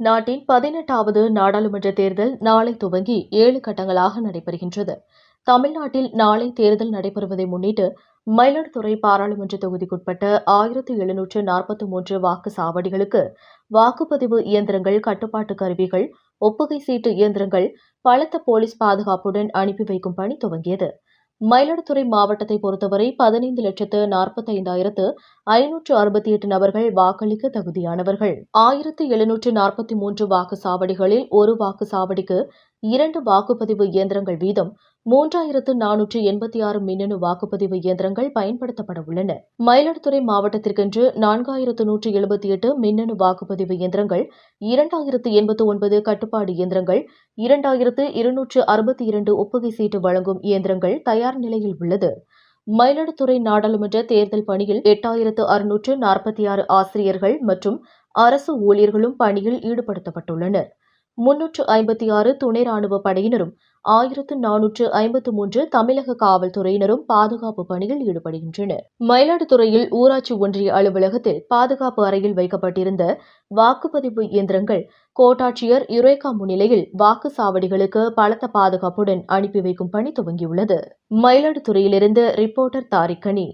நாட்டின் பதினெட்டாவது நாடாளுமன்ற தேர்தல் நாளை துவங்கி ஏழு கட்டங்களாக நடைபெறுகின்றது. தமிழ்நாட்டில் நாளை தேர்தல் நடைபெறுவதை முன்னிட்டு மயிலாடுதுறை பாராளுமன்ற தொகுதிக்குட்பட்ட ஆயிரத்து எழுநூற்று நாற்பத்தி மூன்று வாக்கு சாவடிகளுக்கு வாக்குப்பதிவு இயந்திரங்கள் கட்டுப்பாட்டு கருவிகள் ஒப்புகை சீட்டு இயந்திரங்கள் பலத்த போலீஸ் பாதுகாப்புடன் அனுப்பி வைக்கும் பணி துவங்கியது. மயிலாடுதுறை மாவட்டத்தை பொறுத்தவரை பதினைந்து லட்சத்து நாற்பத்தைந்தாயிரத்து ஐநூற்று அறுபத்தி எட்டு நபர்கள் வாக்களிக்க தகுதியானவர்கள். ஆயிரத்து எழுநூற்று நாற்பத்தி மூன்று வாக்குச்சாவடிகளில் ஒரு வாக்குச்சாவடிக்கு இரண்டு வாக்குப்பதிவு இயந்திரங்கள் வீதம் மூன்றாயிரத்து நானூற்று எண்பத்தி ஆறு மின்னணு வாக்குப்பதிவு இயந்திரங்கள் பயன்படுத்தப்பட உள்ளன. மயிலாடுதுறை மாவட்டத்திற்கென்று நான்காயிரத்து நூற்று எழுபத்தி எட்டு மின்னணு வாக்குப்பதிவு இயந்திரங்கள் இரண்டாயிரத்து எண்பத்து ஒன்பது கட்டுப்பாடு இயந்திரங்கள் இரண்டாயிரத்து இருநூற்று அறுபத்தி இரண்டு ஒப்புகை சீட்டு வழங்கும் இயந்திரங்கள் தயார் நிலையில் உள்ளது. மயிலாடுதுறை நாடாளுமன்ற தேர்தல் பணியில் எட்டாயிரத்து அறுநூற்று நாற்பத்தி ஆறு ஆசிரியர்கள் மற்றும் அரசு ஊழியர்களும் பணியில் ஈடுபடுத்தப்பட்டுள்ளனர். முன்னூற்று ஐம்பத்தி ஆறு துணை ராணுவ படையினரும் ஆயிரத்து நானூற்று ஐம்பத்து மூன்று தமிழக காவல்துறையினரும் பாதுகாப்பு பணியில் ஈடுபடுகின்றனர். மயிலாடுதுறையில் ஊராட்சி ஒன்றிய அலுவலகத்தில் பாதுகாப்பு அறையில் வைக்கப்பட்டிருந்த வாக்குப்பதிவு இயந்திரங்கள் கோட்டாட்சியர் யுரேகா முன்னிலையில் வாக்குச்சாவடிகளுக்கு பலத்த பாதுகாப்புடன் அனுப்பி வைக்கும் பணி துவங்கியுள்ளது. மயிலாடுதுறையிலிருந்து ரிப்போர்ட்டர் தாரிக்கணி